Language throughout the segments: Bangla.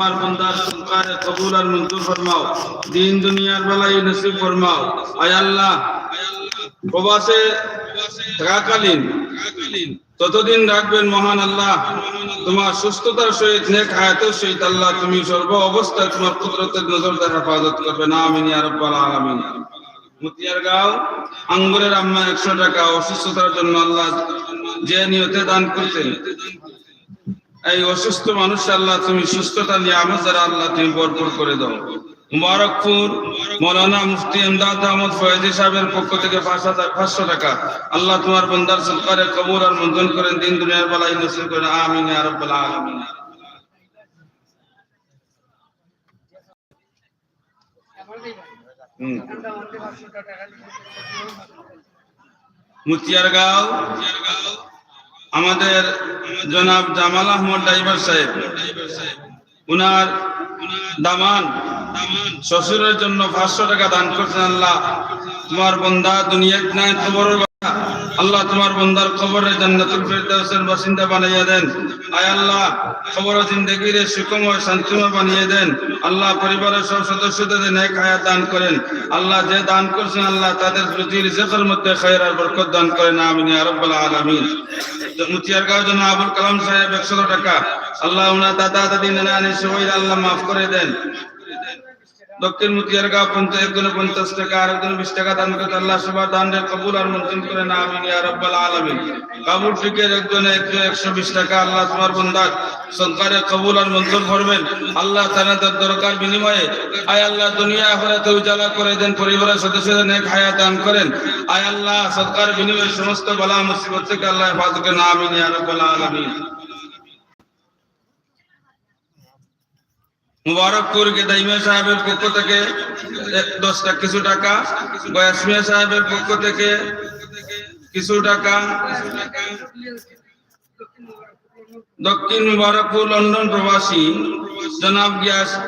আমার কবুল আর মঞ্জুর ফরমাও। দিন দুনিয়ার বেলায় নসিব ফরমাও। আয় আল্লাহ। প্রবাসে থাকাকালীন, ততদিন রাখবেন মহান আল্লাহ। তোমার সুস্থতার সহিত নেক হায়াতের সহিত আল্লাহ তুমি সর্ব অবস্থায় তোমার কুদরতের নজর হেফাজত করবে। না, আমিন, ইয়া রাব্বাল আলামিন। মুতিয়ার গাঁও, আঙ্গুরের আম্মা একশো টাকা অসুস্থতার জন্য আল্লাহ যে নিয়তে দান করতেন এই অসুস্থ মানুষ আল্লাহ, তুমি সুস্থতা নিয়ে আমার দ্বারা আল্লাহ তুমি ভরপুর করে দাও। মুবারকপুর, মৌলানা মুফতি এমদাদ আহমদ ফয়েজি সাহেবের পক্ষ থেকে পাঁচশো টাকা। আল্লাহ তোমার বন্দার সরকারে কবুল আর মঞ্জুর করেন, দিন দুনিয়ার বেলায় নসিব করেন আমিন রাব্বাল আলামিন। হুম। মুতিয়ারগাঁও আমাদের জনাব জামাল আহমদ ড্রাইভার সাহেব, উনার দামান শ্বশুরের জন্য পাঁচশো টাকা দান করছেন আল্লাহ। তোমার বন্ধা দুনিয়া আল্লাহ তোমার বন্দার খবরে জান্নাতুল ফেরদাউসের বাসিন্দা বানাইয়া দেন। আয় আল্লাহ, খবর জিন্দগির সুখময়, শান্তিময় বানিয়ে দেন। আল্লাহ পরিবারের সব সদস্যদের নেক হায়াত দান করেন। আল্লাহ যে দান করছেন, আল্লাহ তাদের প্রতি রিজকের মধ্যে খায়ের আর বরকত দান করেন। আমিন ইয়া রাব্বাল আলামিন। মুতিয়ার গাঁও জন্য আবুল কালাম সাহেব একশো টাকা। আল্লাহ ওনার দাদা দাদি নানা নানি সবাই আল্লাহ মাফ করে দেন। দক্ষিণ মুতিয়ার গাঁও পঞ্চায়েত একজনে পঞ্চাশ টাকা, আর একজন বিশ টাকা দান করে আল্লাহ সবার দান রে কবুল আর মঞ্জুর করে না, আমিন ইয়া রাব্বাল আলামিন। কাবুল ফিকের একজনে একশো একশো বিশ টাকা, আল্লাহ তোমার বন্দার সরকারে কবুল আর মঞ্জুর করবেন। আল্লাহ তাদের দরকার বিনিময়ে। আয় আল্লাহ, দুনিয়া আখেরাতে উজালা করে দেন, পরিবারের সদস্যদের নেক হায়াত দান করেন। আয় আল্লাহ, সরকার বিনিময়ে সমস্ত বালা মুসিবত থেকে আল্লাহ হেফাজত করেন, আমিন ইয়া রাব্বাল মুবারকপুর গেদাইমা সাহেবের পক্ষ থেকে এক- দশটা কিছু টাকা গয়াসমিয়া সাহেবের পক্ষ থেকে কিছু টাকা দক্ষিণ মুবারকপুর, লন্ডন প্রবাসী, জনাব গিয়াস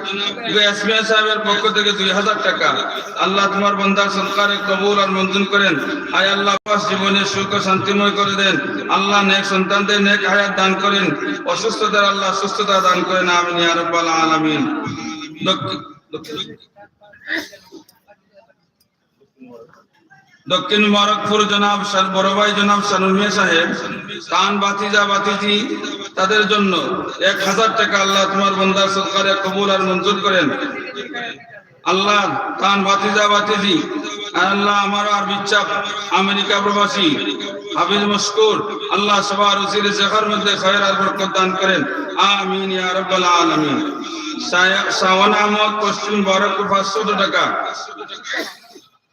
গয়াসমিয়া সাহেবের পক্ষ থেকে দুই হাজার টাকা। আল্লাহ তোমার বন্দার সরকারে কবুল আর মঞ্জুর করেন। আয় আল্লাহ পাক জীবনের সুখ ও শান্তিময় করে দেন। আল্লাহ নেক সন্তানদের নেক হায়াত দান করেন। অসুস্থতার আল্লাহ সুস্থতা দান করেন। আমিন ইয়া রাব্বাল আলামিন। দক্ষিণ- দক্ষিণ- মরকপুর জনাব বড় ভাই জনাব সানুল মিয়া সাহেব, কান বাতিজা বাতিজি, তাদের জন্য এক হাজার টাকা আল্লাহ তোমার বন্দার সরকারে কবুল আর মঞ্জুর করেন। আল্লাহ কান বাতিজা বাতিজি, আল্লাহ আমার আর বিচ্ছাপ আমেরিকা প্রবাসী হাফিজ মস্কুর আল্লাহ সবার উসিলে শেখার মধ্যে খয়ের আর বরকত দান করেন। আমিন ইয়া রাব্বাল আলামিন। শাওন আহমদ, পশ্চিম বরকপুর পাঁচশো টাকা।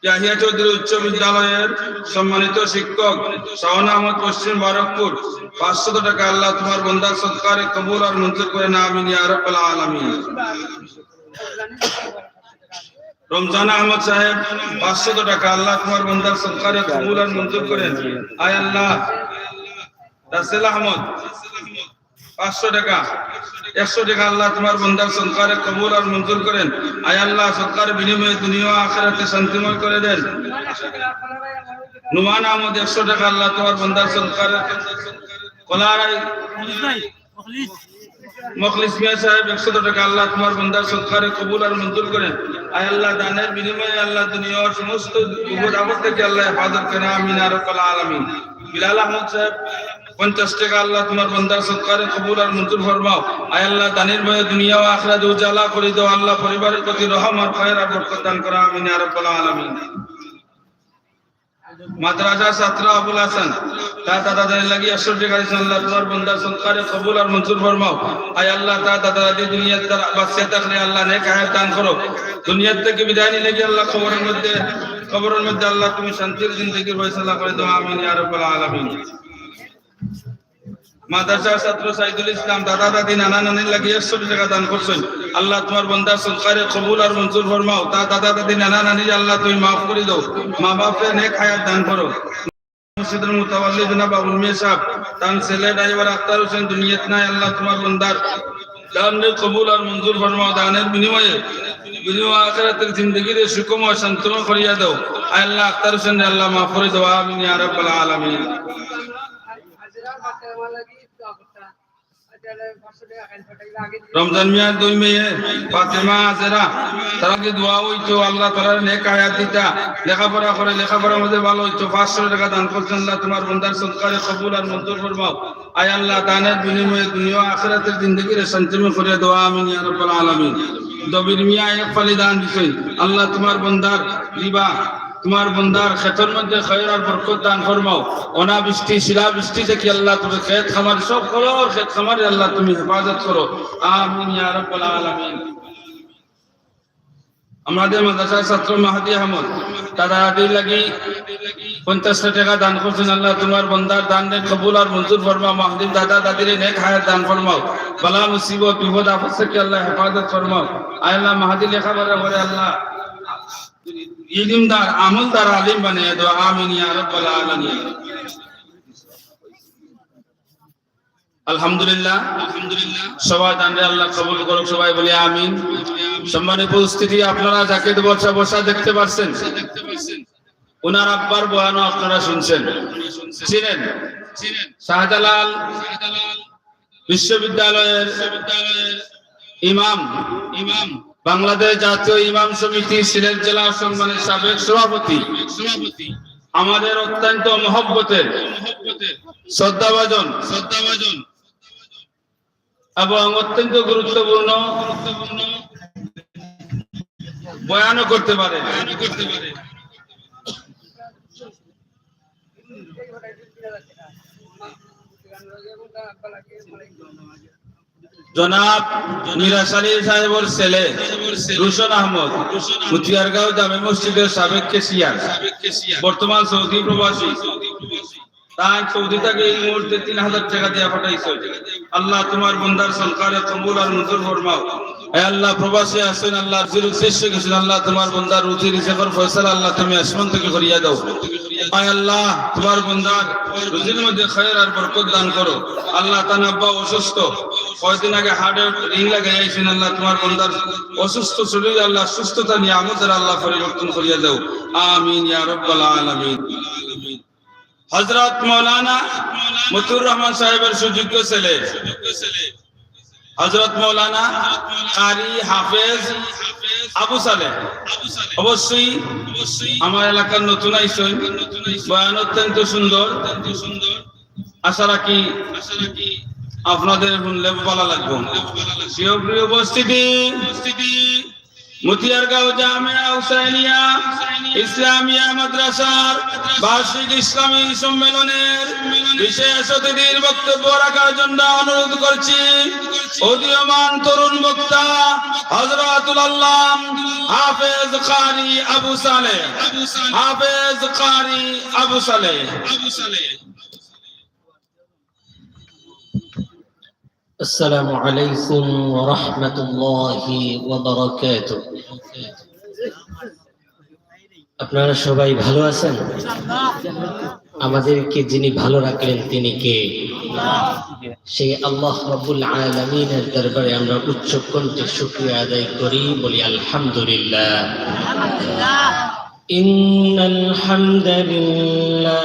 ইয়াহিয়া চৌধুরী উচ্চ বিদ্যালয়ের সম্মানিত শিক্ষক শাহন আহমদ পশ্চিম বারকপুর। পাঁচশত টাকা আল্লাহ তোমার বন্দার সৎকারে কবুল আর মঞ্জুর করে না আমিন ইয়া রাব্বাল আলামিন। রমজান আহমদ সাহেব, পাঁচশত টাকা আল্লাহ তোমার বন্দার সৎকারে কবুল আর মঞ্জুর করেন। আয় আল্লাহ। রাসেল আহমদ পাঁচশো টাকা, একশো টাকা আল্লাহ তোমার বন্দার সরকারে কবুল আর মঞ্জুর করেন। আয় আল্লাহ সরকার বিনিময়ে দুনিয়া আখেরাতে শান্তিময় করে দেন। নুমান আহমদ, একশো টাকা আল্লাহ তোমার বন্দার সরকারে কলারাই মখলিস মিয়া সাহেব, একশো টাকা আল্লাহ তোমার বন্দার সরকারে কবুল আর মঞ্জুর করেন। আয় আল্লাহ, দানের বিনিময়ে আল্লাহ দুনিয়ার সমস্ত বিপদ আপদ থেকে আল্লাহ হেফাজত করেন। আমিন আর রব্বাল আলামিন। বিলাল আহমদ সাহেব পঞ্চাশ টাকা আল্লাহ তোমার বন্দার সৎকারে কবুল আর মঞ্জুর ফরমাও। আয় আল্লাহ দানের ভয়ে দুনিয়া ও আখরাত উজালা করে দাও। আল্লাহ পরিবারের প্রতি রহম আর খয়ের আর বরকত দান করা। আমিন ইয়া রাব্বাল আলামিন। মাদ্রাসা ছাত্র আবুল হাসান, তা দাদা দাদি লাগি টাকা দিয়েছেন। আল্লাহ তোমার বন্দার সৎকারে কবুল আর মঞ্জুর ফরমাও। আয় আল্লাহ, তা দাদা দাদি দুনিয়ার তার বাচ্চা থাকলে আল্লাহ নেক হায়াত দান করো। দুনিয়ার থেকে বিদায় নিলে কি আল্লাহ খবরের মধ্যে খবরের মধ্যে আল্লাহ তুমি শান্তির জিন্দগির ফয়সালা করে দাও। আমিন ইয়া রাব্বাল আলামিন। মাদ্রাসার ছাত্র সাইদুল ইসলাম, দাদা, দাদি, নানা, নানির লাগে একশো টাকা দান করছেন। আল্লাহ তোমার বন্দার সরকারে কবুল আর মঞ্জুর ফরমাও। তা দাদা, দাদি, নানা, নানি, আল্লাহ তুমি মাফ করে দাও। মা বাপের নেক হায়াত দান করো। মসজিদের মুতাওয়াল্লি জনাব আবুল মিয়া সাহেব তান ছেলে, ড্রাইভার আক্তার হোসেন, দুনিয়াত নাই, আল্লাহ তোমার বন্দার দানের কবুল আর মঞ্জুর ফরমাও, দানের বিনিময়ে বিনিময় আখিরাতের জিন্দগিরে সুকময় শান্তময় করিয়া দাও। আল্লাহ আক্তার হোসেন আল্লাহ মাফ করে দাও, আমিন হাজিরা বাচ্চা মালা কি দোয়া করতা রমজান মিয়ার দুই মেয়ে, ফাতেমা আজেরা তারা কি দোয়া হইতো? আল্লাহ তারা নেক আয়াত দিতা। লেখাপড়া করে মধ্যে ভালো হইতো। পাঁচশো টাকা দান করছেন আল্লাহ, তোমার বন্দার সৎকারে কবুল আর মঞ্জুর ফরমাও আয় আল্লাহ, দানের বিনিময়ে দুনিয়া আখিরাতের জিন্দগিরে শান্তিময় করে দোয়া, আমিন ইয়া আলামিন। দবির মিয়া এক ফালি দান দিছেন। আল্লাহ তোমার বন্দার দিবা। তোমার বন্দার ক্ষেতের মধ্যে খৈর আর বরকত দান ফরমাও। অনা বৃষ্টি শিলা বৃষ্টি থেকে আল্লাহ তুমি ক্ষেত খামার, সব করো ক্ষেত খামারে আল্লাহ তুমি হেফাজত করো। আমিন ইয়া রাব্বাল আলামিন। আমাদের মাদ্রাসার ছাত্র মাহাদি আহমদ, তারা আদি লাগি পঞ্চাশটা টাকা দান করছেন আল্লাহ, তোমার বন্দার দান নেক কবুল আর মঞ্জুর ফরমাও। মাহদির দাদা দাদির নেক হায়াত দান ফরমাও। বালা মুসিবত, বিপদ, আপদ থেকে আল্লাহ হেফাজত ফরমাও। আল্লাহ মাহাদি লেখা বলে আল্লাহ। ইলিমদার আমলদার আলিম বানিয়ে দো আমিন আলামিন। আলহামদুলিল্লাহ আলহামদুলিল্লাহ সবাই আল্লাহ কবুল করুক, সবাই বলি আমিন। আপনারা বসা বসা দেখতে পাচ্ছেন ওনার আব্বার বয়ানও আপনারা শুনছেন। ছিলেন শাহজালাল বিশ্ববিদ্যালয়ের ইমাম ইমাম। বাংলাদেশ জাতীয় ইমাম সমিতি সিলেট জেলা সম্মানের সাবেক সভাপতি। সভাপতি। আমাদের অত্যন্ত মহব্বতের। শ্রদ্ধাভাজন। শ্রদ্ধাভাজন। এবং অত্যন্ত গুরুত্বপূর্ণ গুরুত্বপূর্ণ। বয়ানও করতে পারে। বয়ানও করতে পারে। জনাব মিরাজ সাহেবর ছেলে, রুশন আহমদ, মুতিয়ারগাঁও জামে মসজিদের সাবেক কেসিয়ার বর্তমান সৌদি প্রবাসী। তাই সৌদি থেকে এই মুহূর্তে তিন হাজার টাকা পাঠাইছে। আল্লাহ তোমার আর মঞ্জুর ফরমাও। আল্লাহ, প্রবাসী আসেন আল্লাহ গেছেন আল্লাহ তোমার আল্লাহ তুমি আসমান থেকে করিয়া দাও। আল্লাহ, তোমার রুজির মধ্যে আর বরকত দান করো। আল্লাহ তান আব্বা অসুস্থ। কয়েকদিন আগে হার্টে রিং লাগে আইছেন আল্লাহ, তোমার বন্দার অসুস্থ শরীর, আল্লাহ সুস্থতা নিয়ে আমাদের আল্লাহ পরিবর্তন করিয়া দাও। আমিন, ইয়া রাব্বাল আলামিন। হযরত মাওলানা মতুর রহমান সাহেবের সুযোগ্য ছেলে। হযরত মাওলানা কারি হাফেজ আবু সালেহ। অবশ্যই আমার এলাকার নতুন আইসই বয়ান অত্যন্ত সুন্দর। আশা রাখি আপনাদের শুনলে ভালো লাগবে। প্রিয় উপস্থিতি জামিয়া হুসাইনিয়া ইসলামিয়া মাদ্রাসার বার্ষিক ইসলামী সম্মেলনের বিশেষ অতিথির বক্তব্য রাখার জন্য অনুরোধ করছি। উদীয়মান তরুণ বক্তা হজরতুল আল্লাহ হাফেজ কারি আবু সালে হাফেজ কারি আবু সালে আবু সালে السلام عليكم ورحمة الله وبركاته আপনারা সবাই ভালো আছেন আমাদেরকে যিনি ভালো রাখলেন তিনি কে সেই আল্লাহ রাব্বুল আলামিনের দরবারে আমরা উচ্চ কণ্ঠে শুকরিয়া আদায় করি বলি আলহামদুলিল্লাহ ইন্নাল হামদুলিল্লাহ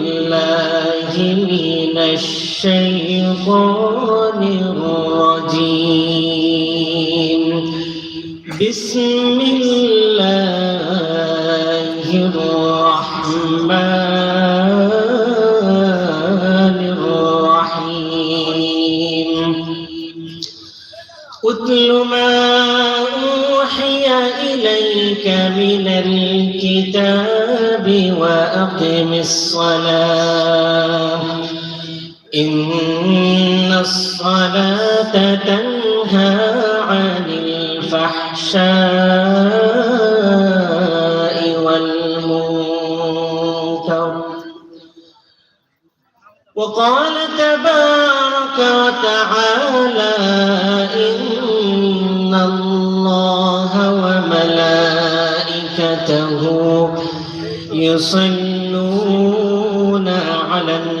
من الشيطان الرجيم. بسم الله الرحمن الرحيم. اتل ما أوحي إليك من الكتاب وأقم الصلاة. إن الصلاة تنهى عن الفحشاء والمنكر. وقال تبارك وتعالى إن الله وملائكته يصلون على النبي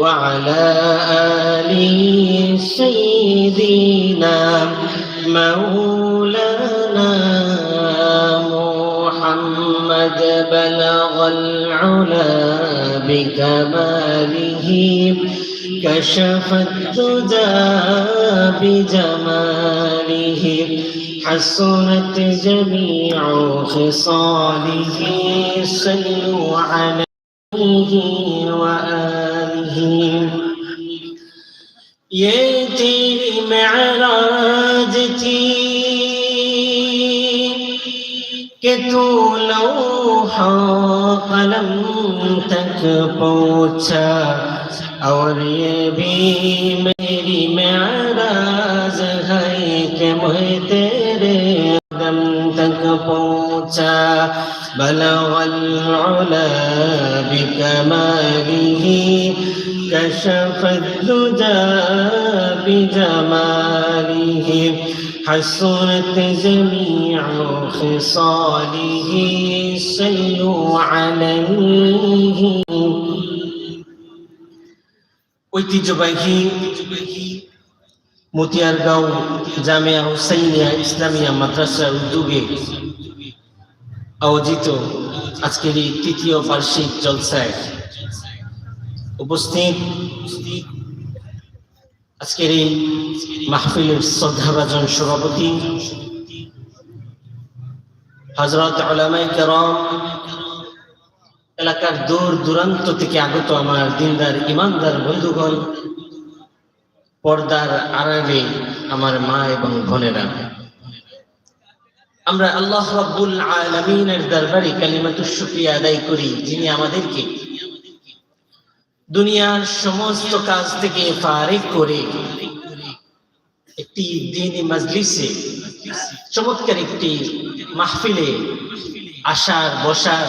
وعلى آل سيدنا مولانا محمد بلغ العلا بكماله كشف الدجى بجماله حسنت جميع خصاله صلوا عليه وآله ये तेरी महराज थी कि तू लौहा कलम तक पहुंचा और ये भी मेरी महराज है कि मैं तेरे कदम قوتا بلغ العلا بكماله كشف الدجى بجماله حسرت جميع خصاله سلوا عليه. ঐতিহ্যবাহী মতিয়ারগাঁও জামিয়া হুসাইনিয়া ইসলামিয়া মাদ্রাসার উদ্যোগে আয়োজিত আজকের এই তৃতীয় বার্ষিক জলসায় উপস্থিত আজকের এই মাহফিলের শ্রদ্ধাভাজন সভাপতি হজরত আলামাই কেরম, এলাকার দূর দূরান্ত থেকে আগত আমার দিনদার, ইমানদার বন্ধুগণ পর্দার আড়ালে আমার মা এবং বোনেরা। আমরা আল্লাহ রাব্বুল আলামিনের দরবারে কালিমাতুশ শুকরিয়া আদায় করি, যিনি আমাদেরকে দুনিয়ার সমস্ত কাজ থেকে ফারিক করে একটি দিনী মজলিসে, চমৎকার একটি মাহফিলে আসার, বসার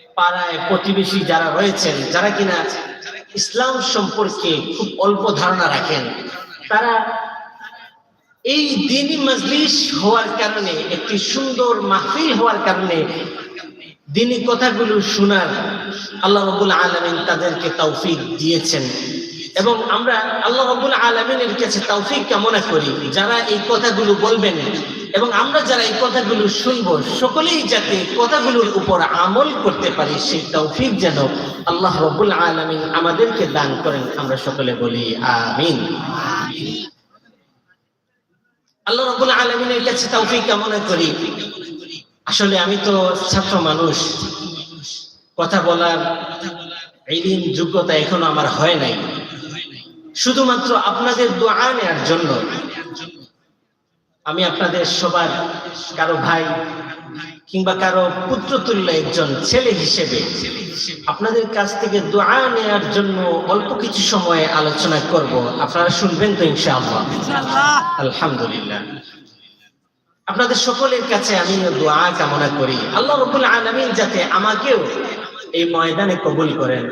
পাড়ায় প্রতিবেশী যারা রয়েছেন, যারা কিনা ইসলাম সম্পর্কে খুব অল্প ধারণা রাখেন, তারা এই দিনই মজলিস হওয়ার কারণে, একটি সুন্দর মাহফিল হওয়ার কারণে দিনী কথাগুলো শোনার আল্লাহ রবুল আলমিন তাদেরকে তৌফিক দিয়েছেন। এবং আমরা আল্লাহ রবুল আলমিনের কাছে তৌফিক কামনা করি, যারা এই কথাগুলো বলবেন এবং আমরা যারা এই কথাগুলো শুনব, সকলেই যাতে কথাগুলোর উপর আমল করতে পারি, সেই তৌফিক যেন আল্লাহ রবুল আলমিন আমাদেরকে দান করেন। আমরা সকলে বলি আমিন। আল্লাহ রবুল আলমিনের কাছে তৌফিক কামনা করি। আসলে আমি তো ছাত্র মানুষ। কথা বলার দিন যোগ্যতা এখনও আমার হয় নাই। শুধুমাত্র আপনাদের দোয়া নেওয়ার জন্য। আমি আপনাদের সবার কারও ভাই কিংবা কারও পুত্রতুল্য একজন ছেলে হিসেবে আপনাদের কাছ থেকে দোয়া নেয়ার জন্য অল্প কিছু সময় আলোচনা করব। আপনারা শুনবেন তো ইনশাআল্লাহ। আলহামদুলিল্লাহ। আপনাদের সকলের কাছে আমি দোয়া কামনা করি। আল্লাহ রবুল আলমিন যাতে আমাকেও এই ময়দানে কবুল করেন।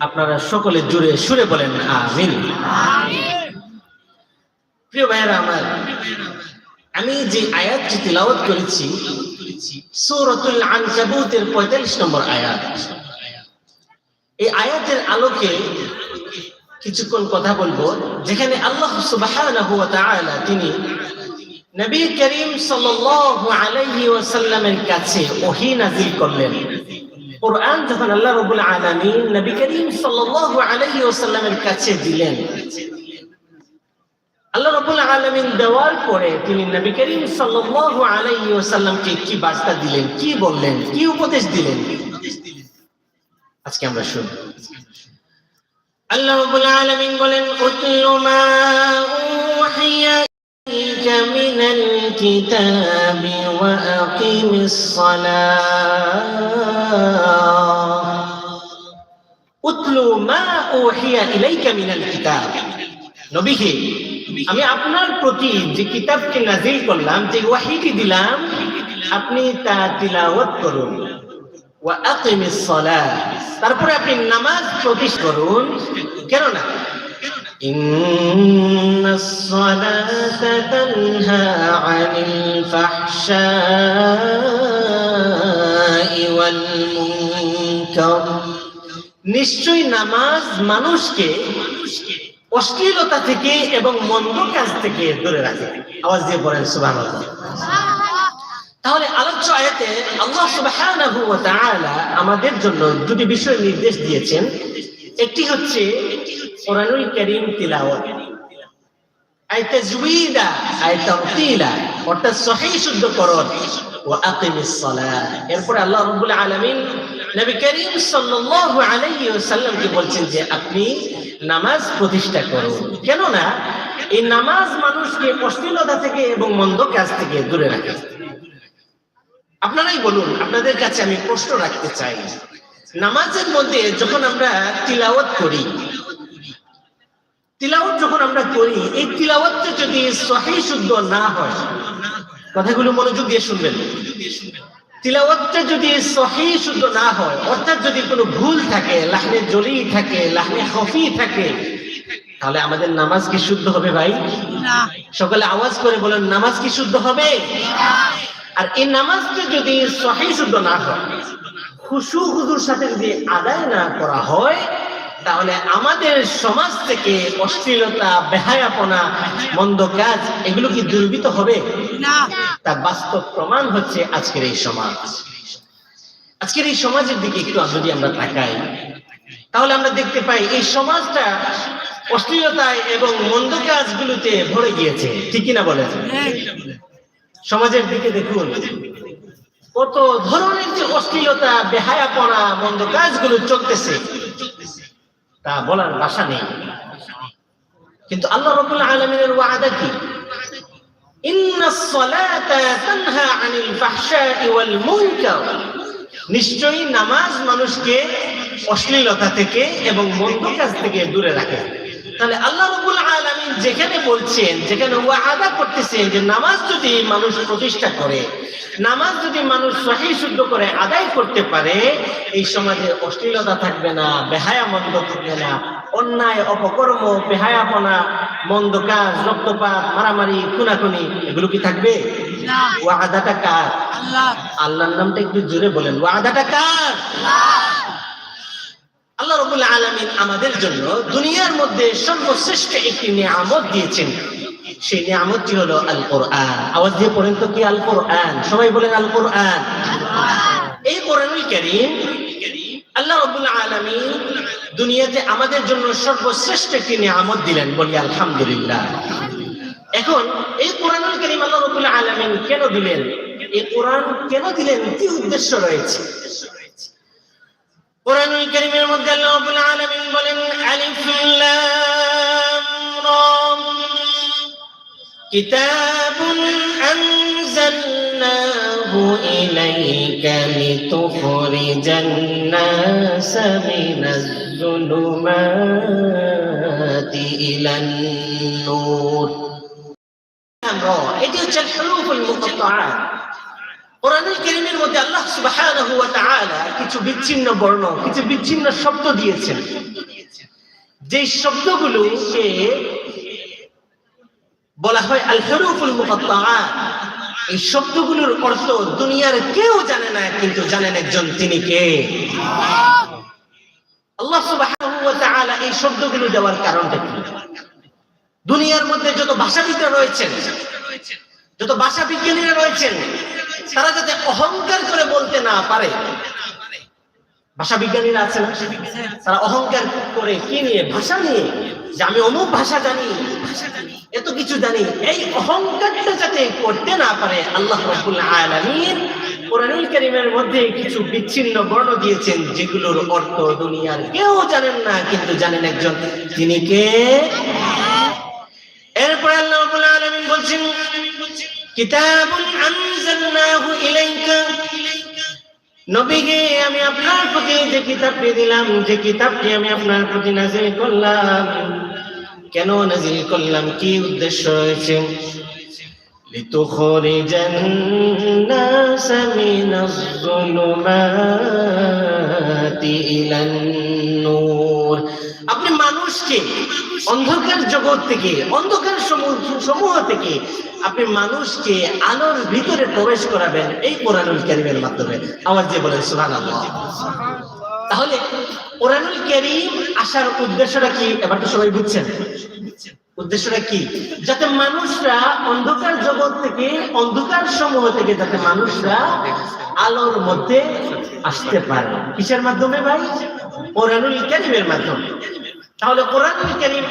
আপনারা সকলে জুড়ে সুরে বলেন আমিন। প্রিয় ভাইয়েরা আমার আমি যে আয়াতটি তিলাওয়াত করেছি, সূরাতুল আনকাবুতের 45 নম্বর আয়াত। এই আয়াতের আলোকে কিছুক্ষণ কথা বলব, যেখানে আল্লাহ তাআলা তিনি নবী করিম সাল্লাল্লাহু আলাইহি ওয়াসাল্লামের কাছে ওহী নাযিল করলেন। কোরআন যখন আল্লাহ রাব্বুল আলামিন নবী করিম সাল্লাল্লাহু আলাইহি ওয়াসাল্লামের কাছে দিলেন আল্লাহ রাব্বুল আলামিন দেওয়ার পরে তিনি নবী করিম সাল্লাল্লাহু আলাইহি ওয়াসাল্লামকে কি বার্তা দিলেন কি বললেন কি উপদেশ দিলেন আজকে আমরা শুনব আল্লাহ রাব্বুল আলামিন বলেন উতলু মা উহিয়া إليك من الكتاب وأقم الصلاة أتل ما أوحي إليك من الكتاب নবীকে আমি আপনার প্রতি যে কিতাবকে নাজিল করলাম যে ওয়াহিটি দিলাম আপনি তা তিলাওয়াত করুন ওয়া আকিমিস সালাহ তারপরে আপনি নামাজ প্রতিষ্ঠা করুন কেননা إن الصلاة تنهى عن الفحشاء والمنكر নিশ্চয়ই নামাজ মানুষকে অশ্লীলতা থেকে এবং মন্দ কাজ থেকে দূরে রাখে। আওয়াজ দিয়ে বলেন, সুবহানাল্লাহ। তাহলে আলোচ্য আয়াতে আল্লাহ তাআলা আমাদের জন্য দুটি বিষয় নির্দেশ দিয়েছেন। একটি হচ্ছে কোরআনুল কারীম তিলাওয়াত। অর্থাৎ আকিমিস আল্লাহ রাব্বুল আলামিন নবী করিম সাল্লাল্লাহু আলাইহি ওয়াসাল্লামকে বলছেন যে আপনি নামাজ প্রতিষ্ঠা করুন কেননা এই নামাজ মানুষকে অশ্লীলতা থেকে এবং মন্দ কাজ থেকে দূরে রাখে। আপনারাই বলুন, আপনাদের কাছে আমি প্রশ্ন রাখতে চাই। নামাজের মধ্যে যখন আমরা তিলাওয়াত করি, তিলাওয়াত যখন আমরা করি, এই তিলাওয়াতটা যদি সহি শুদ্ধ না হয়, কথাগুলো মনোযোগ দিয়ে শুনবেন। তিলাওয়াতটা যদি সহি শুদ্ধ না হয় অর্থাৎ যদি কোনো ভুল থাকে লাহনে জলি থাকে লাহনে হফি থাকে তাহলে আমাদের নামাজ কি শুদ্ধ হবে ভাই? সকালে আওয়াজ করে বলেন নামাজ কি শুদ্ধ হবে? আর এই নামাজটা যদি সহি শুদ্ধ না হয় খুশু হুজুর সাথে যদি আদায় না করা হয় তাহলে আমাদের সমাজ থেকে অশ্লীলতা বেহায়াপনা মন্দ কাজ এগুলো কি দুর্বৃত হবে? তার বাস্তব প্রমাণ হচ্ছে আজকের এই সমাজ। আজকের এই সমাজের দিকে একটু যদি আমরা তাকাই তাহলে আমরা দেখতে পাই এই সমাজটা অশ্লীলতায় এবং মন্দ কাজগুলোতে ভরে গিয়েছে। ঠিক কিনা বলেন? সমাজের দিকে দেখুন কত ধরনের যে অশ্লীলতা বেহায়াপনা মন্দ কাজগুলো চলতেছে। তা বলার ভাষা নেই। কিন্তু আল্লাহ রবুল আলমিনের ওয়াদা কি? নিশ্চয়ই নামাজ মানুষকে অশ্লীলতা থেকে এবং মন্দ কাজ থেকে দূরে রাখে। তাহলে আল্লাহ রবুল আলমিন যেখানে বলছেন যেখানে ওয়াদা করতেছেন যে নামাজ যদি মানুষ প্রতিষ্ঠা করে নামাজ যদি মানুষ সহি শুদ্ধ করে আদায় করতে পারে এই সমাজে অশ্লীলতা থাকবে না বেহায়া মন্দ থাকবে না অন্যায় অপকর্ম বেহায়াপনা মন্দ কাজ রক্তপাত মারামারি খুনাখুনি এগুলো কি থাকবে? ওয়াদাটা কার? আল্লাহর নামটা একটু জোরে বলেন ওয়াদাটা কার? আল্লাহ। আলমিন আমাদের জন্য দুনিয়ার মধ্যে সর্বশ্রেষ্ঠ একটি নিয়ামত দিয়েছেন। সেই নিয়ামতটি হলো আল কোরআন আওয়াজ দিয়ে পড়েন তো কি আল কোরআন সবাই বলেন আল কোরআন এই কোরআনুল কারীম আল্লাহ আলমিন দুনিয়াতে আমাদের জন্য সর্বশ্রেষ্ঠ একটি নিয়ামত দিলেন বলি আলহামদুলিল্লাহ। এখন এই কোরআনুল কারীম আল্লাহ রবুল আলমিন কেন দিলেন? এই কোরআন কেন দিলেন? কি উদ্দেশ্য রয়েছে? কোরআনুল কারীমের মধ্যে আল্লাহ রাব্বুল আলামিন বলেন আলিফ লাম রা কিতাবুন আনজালনাহু ইলাইকা লিতুখরিজান নাস মিনাজ যুলুমাতি ইলান নূর এটি হচ্ছে হুরুফুল মুকাত্তাআত কিছু বিচ্ছিন্ন বর্ণ, কিছু বিচ্ছিন্ন শব্দ দিয়েছেন। যে বলা হয় এই শব্দগুলোর অর্থ দুনিয়ার কেউ জানে না, কিন্তু জানেন একজন, তিনি কে? আল্লাহ সুবহানাহু ওয়া তাআলা এই শব্দগুলো দেওয়ার কারণটা কি? দুনিয়ার মধ্যে যত ভাষাবিদরা রয়েছেন, যত ভাষা বিজ্ঞানীরা রয়েছেন তারা যাতে অহংকার করে বলতে না পারে। ভাষা বিজ্ঞানীরা আছেন, তারা অহংকার করে কি নিয়ে? ভাষা নিয়ে। যে আমি অমুক ভাষা জানি, এত কিছু জানি, এই অহংকারটা যাতে করতে না পারে, আল্লাহ কারীমের মধ্যে কিছু বিচ্ছিন্ন বর্ণ দিয়েছেন, যেগুলোর অর্থ দুনিয়ার কেউ জানেন না, কিন্তু জানেন একজন। তিনি কে? এরপরে আল্লাহ আলামিন বলছেন কিতাবুন আনজালনাহু ইলাইকা নবীকে আমি আপনার প্রতি যে কিতাবটি দিলাম যে কিতাবটি আমি আপনার প্রতি নাজিল করলাম কেন নাজিল করলাম কি উদ্দেশ্য রয়েছে لتخرج الناس من الظلمات إلى النور আপনি মানুষকে অন্ধকার জগৎ থেকে অন্ধকার সমূহ- সমূহ থেকে আপনি মানুষকে আলোর ভিতরে প্রবেশ করাবেন এই কোরআনুল কারীমের মাধ্যমে। আওয়াজ দিয়ে বলেন, সুবহানাল্লাহ। তাহলে কোরআনুল কারীম আসার উদ্দেশ্যটা কি? এবার তো সবাই বুঝছেন? উদ্দেশ্যটা কি? যাতে মানুষরা অন্ধকার জগৎ থেকে, অন্ধকার সমূহ থেকে যাতে মানুষরা আলোর মধ্যে আসতে পারে। কিসের মাধ্যমে ভাই? কোরআনুল কারীমের মাধ্যমে। তাহলে কোরআনুল কারীম